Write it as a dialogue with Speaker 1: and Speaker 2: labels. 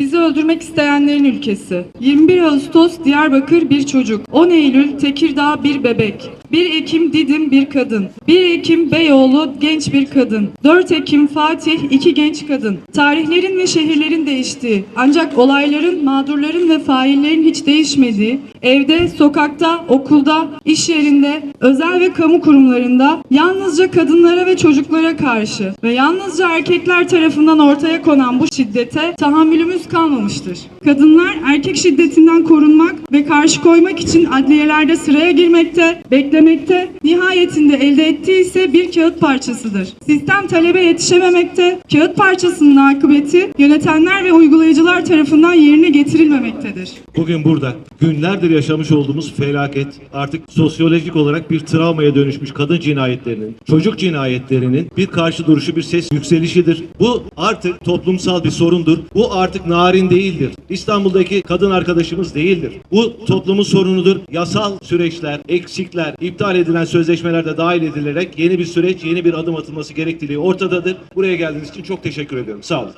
Speaker 1: be Öldürmek isteyenlerin ülkesi. 21 Ağustos Diyarbakır bir çocuk. 10 Eylül Tekirdağ bir bebek. 1 Ekim Didim bir kadın. 1 Ekim Beyoğlu genç bir kadın. 4 Ekim Fatih iki genç kadın. Tarihlerin ve şehirlerin değiştiği ancak olayların, mağdurların ve faillerin hiç değişmediği, evde, sokakta, okulda, iş yerinde, özel ve kamu kurumlarında yalnızca kadınlara ve çocuklara karşı ve yalnızca erkekler tarafından ortaya konan bu şiddete tahammülümüz kalmamıştır. Kadınlar erkek şiddetinden korunmak ve karşı koymak için adliyelerde sıraya girmekte, beklemekte, nihayetinde elde ettiği ise bir kağıt parçasıdır. Sistem talebe yetişememekte, kağıt parçasının akıbeti yönetenler ve uygulayıcılar tarafından yerine getirilmemektedir.
Speaker 2: Bugün burada günlerdir yaşamış olduğumuz felaket artık sosyolojik olarak bir travmaya dönüşmüş kadın cinayetlerinin, çocuk cinayetlerinin bir karşı duruşu, bir ses yükselişidir. Bu artık toplumsal bir sorundur. Bu artık narin değildir. İstanbul'daki kadın arkadaşımız değildir. Bu toplumun sorunudur. Yasal süreçler, eksikler, iptal edilen sözleşmeler de dahil edilerek yeni bir süreç, yeni bir adım atılması gerekliliği ortadadır. Buraya geldiğiniz için çok teşekkür ediyorum. Sağ olun.